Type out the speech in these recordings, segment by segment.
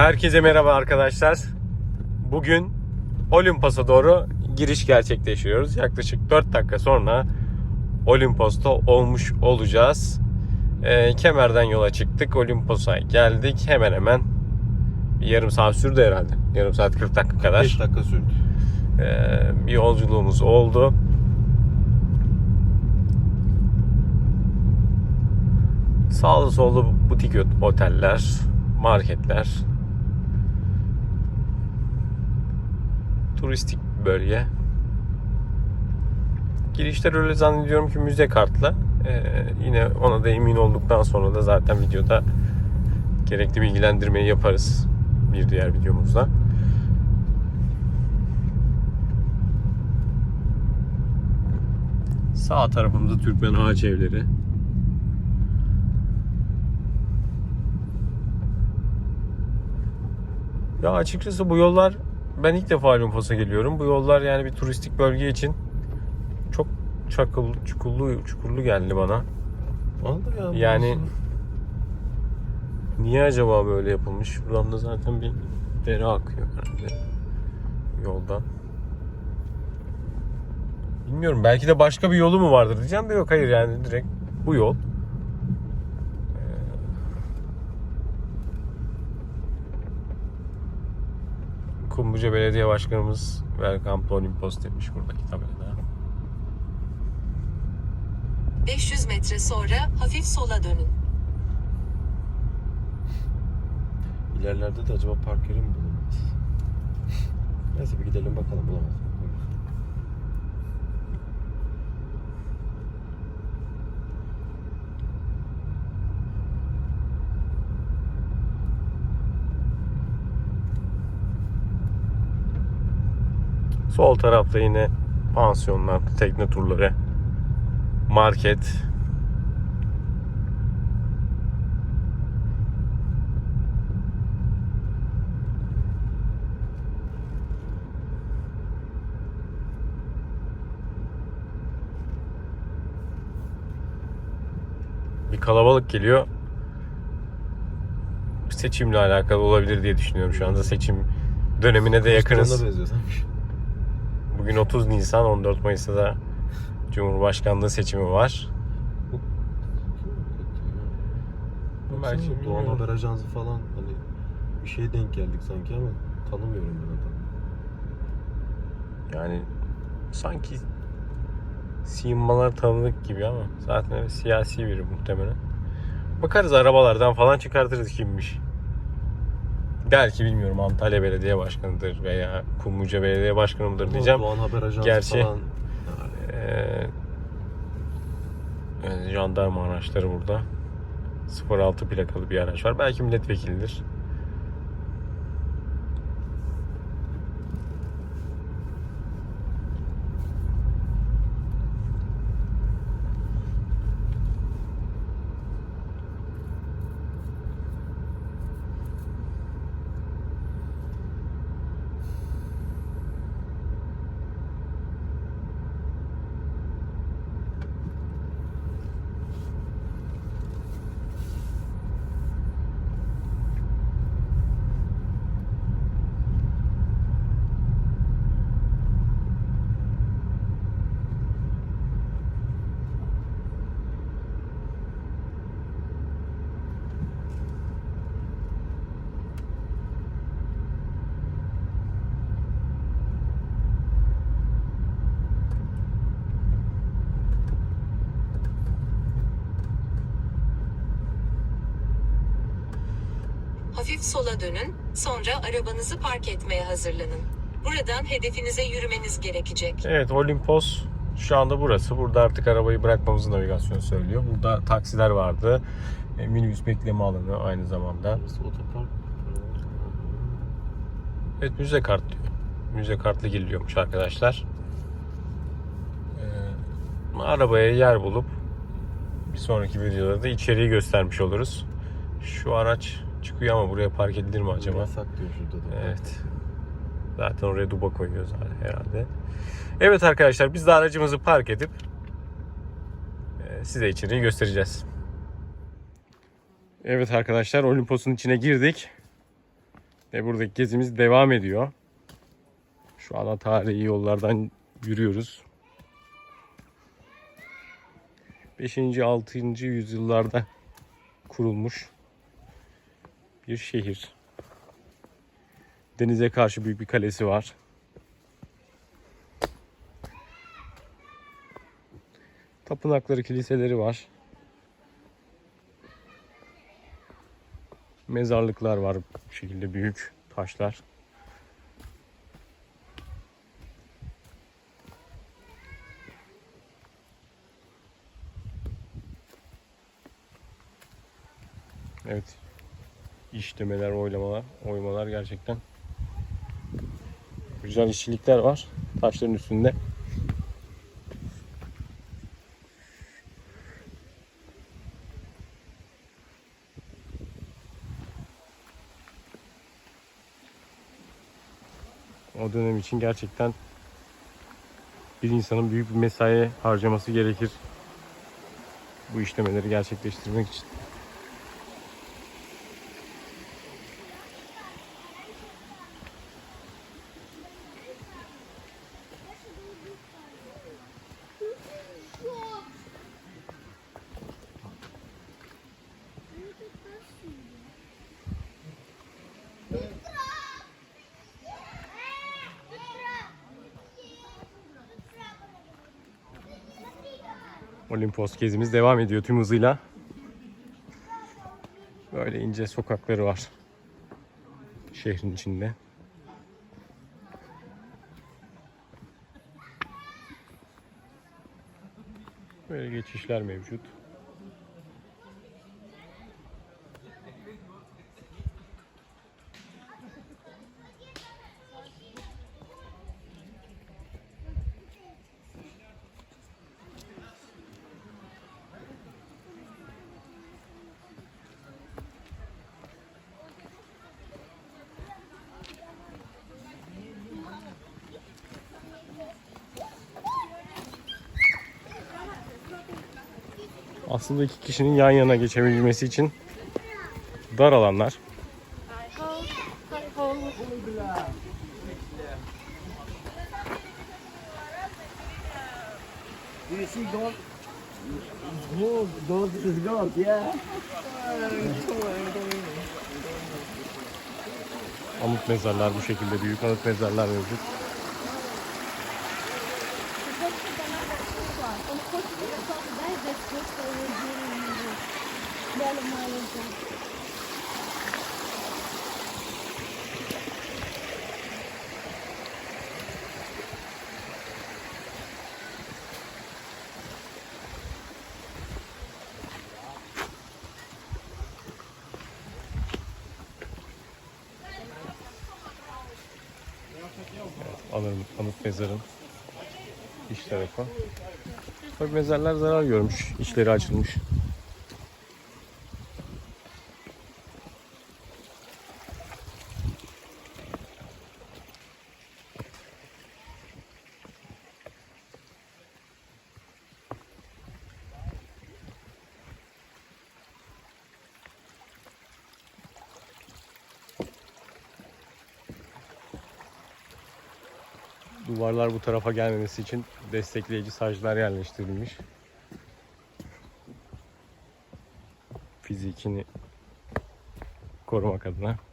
Herkese merhaba arkadaşlar. Bugün Olimpos'a doğru giriş gerçekleştiriyoruz. Yaklaşık 4 dakika sonra Olimpos'ta olmuş olacağız. Ee, Kemer'den yola çıktık. Olimpos'a geldik. Hemen hemen bir yarım saat sürdü herhalde. Yarım saat 40 dakika kadar. 5 dakika sürdü. Ee, bir yolculuğumuz oldu. Sağlı sollu butik oteller, marketler, turistik bölge. Girişler öyle zannediyorum ki müze kartla. Ee, yine ona da emin olduktan sonra da zaten videoda gerekli bilgilendirmeyi yaparız bir diğer videomuzda. Sağ tarafımızda Türkmen ağaç evleri. Ya açıkçası bu yollar ben ilk defa Olimpos'a geliyorum. Bu yollar yani bir turistik bölge için çok çakıl, çukurlu, çukurlu geldi bana. Anladın ya. Yani niye acaba böyle yapılmış? Şuradan da zaten bir dere akıyor herhalde yoldan. Bilmiyorum belki de başka bir yolu mu vardır diyeceğim de yok hayır yani direkt bu yol. Ee, Kumluca Belediye Başkanımız Welcome to Olympus demiş buradaki tabelada. 500 metre sonra hafif sola dönün. ilerlerde de acaba park yeri mi bulunmaz? Neyse bir gidelim bakalım bulamaz. Sol tarafta yine pansiyonlar, tekne turları, market. Bir kalabalık geliyor. Seçimle alakalı olabilir diye düşünüyorum şu anda. Seçim dönemine de yakınız. Bugün 30 Nisan, 14 Mayıs'ta da Cumhurbaşkanlığı seçimi var. Belki Doğan. Haber Ajansı falan hani bir şeye denk geldik sanki ama tanımıyorum ben adamı. Yani sanki simalar tanıdık gibi ama zaten öyle siyasi biri muhtemelen. Bakarız arabalardan falan çıkartırız kimmiş. Belki bilmiyorum Antalya Belediye Başkanı'dır veya Kumluca Belediye Başkanı mıdır diyeceğim. Doğan Haber Ajansı Gerçi- falan. Evet, jandarma araçları burada. 06 plakalı bir araç var. Belki milletvekilidir. Hafif sola dönün, sonra arabanızı park etmeye hazırlanın. Buradan hedefinize yürümeniz gerekecek. Evet Olimpos şu anda burası. Burada artık arabayı bırakmamızı navigasyon söylüyor. Burada taksiler vardı. E, minibüs bekleme alanı aynı zamanda. Otopark. Evet müze kart diyor. Müze kartlı giriliyormuş arkadaşlar. Ee, arabaya yer bulup bir sonraki videoda da içeriği göstermiş oluruz. Şu araç çıkıyor ama buraya park edilir mi acaba? Yasak diyor şurada da. Evet. Zaten oraya duba koyuyor zaten herhalde. Evet arkadaşlar biz de aracımızı park edip e, size içeriği göstereceğiz. Evet arkadaşlar Olimpos'un içine girdik. Ve buradaki gezimiz devam ediyor. Şu ana tarihi yollardan yürüyoruz. 5. 6. yüzyıllarda kurulmuş bir şehir. Denize karşı büyük bir kalesi var. Tapınakları, kiliseleri var. Mezarlıklar var bu şekilde büyük taşlar. Evet. İşlemeler, oylamalar, oymalar gerçekten güzel işçilikler var taşların üstünde. O dönem için gerçekten bir insanın büyük bir mesai harcaması gerekir bu işlemeleri gerçekleştirmek için. Olimpos gezimiz devam ediyor tüm hızıyla. Böyle ince sokakları var. Şehrin içinde. Böyle geçişler mevcut. Aslında iki kişinin yan yana geçebilmesi için dar alanlar. Anıt mezarlar bu şekilde büyük anıt mezarlar mevcut. Anıt, anıt mezarın iç tarafı. Tabii mezarlar zarar görmüş, içleri açılmış. Duvarlar bu tarafa gelmemesi için destekleyici saclar yerleştirilmiş. Fizikini korumak adına.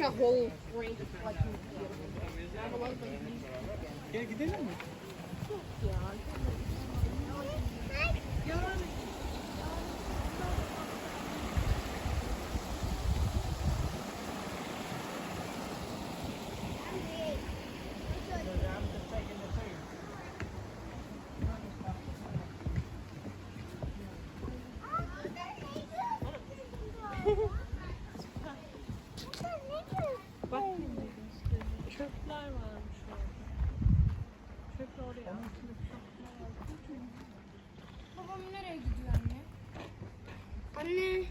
Like a whole range of like I have a lot of things. Gel gidelim mi? Çöpler varmış orada. Çöp oraya. Babam nereye gidiyor anne? Anne.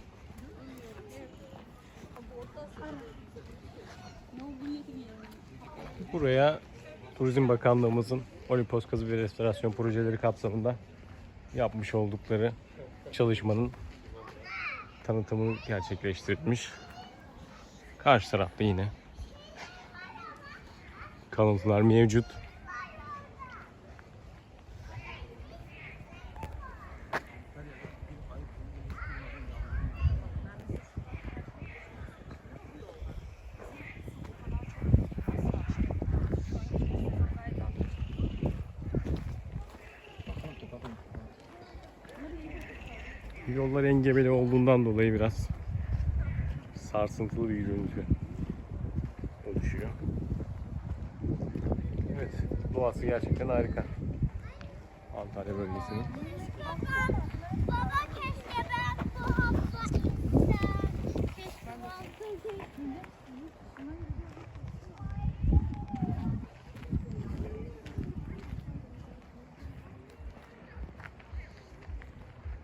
Buraya Turizm Bakanlığımızın Olimpos Kazı ve Restorasyon projeleri kapsamında yapmış oldukları çalışmanın tanıtımı gerçekleştirilmiş. Karşı tarafta yine kalıntılar mevcut. Yollar engebeli olduğundan dolayı biraz sarsıntılı bir görüntü oluşuyor. Evet, doğası gerçekten harika. Antalya bölgesinin.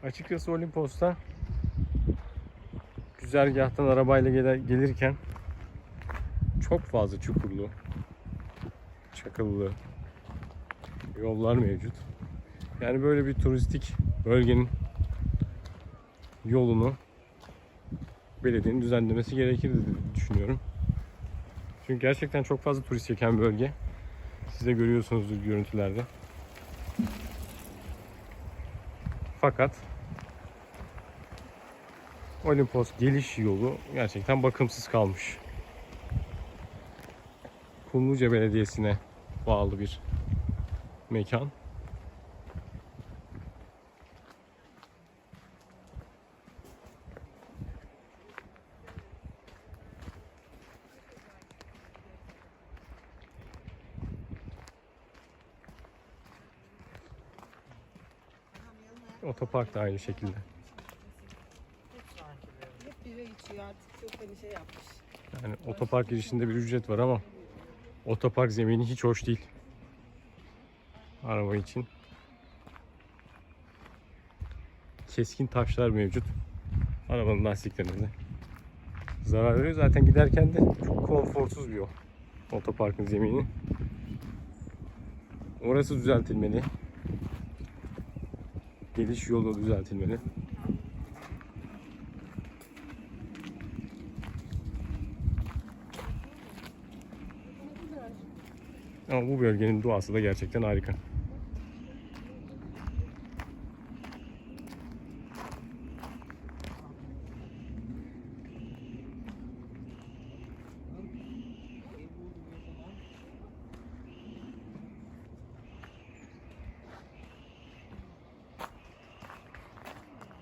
Açıkçası Olimpos'ta güzergahtan arabayla gelirken çok fazla çukurlu, çakıllı yollar mevcut. Yani böyle bir turistik bölgenin yolunu belediyenin düzenlemesi gerekir diye düşünüyorum. Çünkü gerçekten çok fazla turist çeken bölge. Siz de görüyorsunuzdur görüntülerde. Fakat Olimpos geliş yolu gerçekten bakımsız kalmış. Kumluca Belediyesi'ne bağlı bir mekan. Otopark da aynı şekilde. Hep bire içiyor artık çok hani şey yapmış. Yani otopark girişinde bir ücret var ama otopark zemini hiç hoş değil. Araba için. Keskin taşlar mevcut. Arabanın lastiklerine de zarar veriyor. Zaten giderken de çok konforsuz bir yol. Otoparkın zemini. Orası düzeltilmeli. Geliş yolu düzeltilmeli. Ama bu bölgenin doğası da gerçekten harika.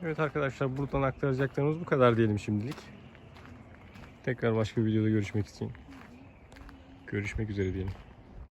Evet arkadaşlar buradan aktaracaklarımız bu kadar diyelim şimdilik. Tekrar başka bir videoda görüşmek için. Görüşmek üzere diyelim.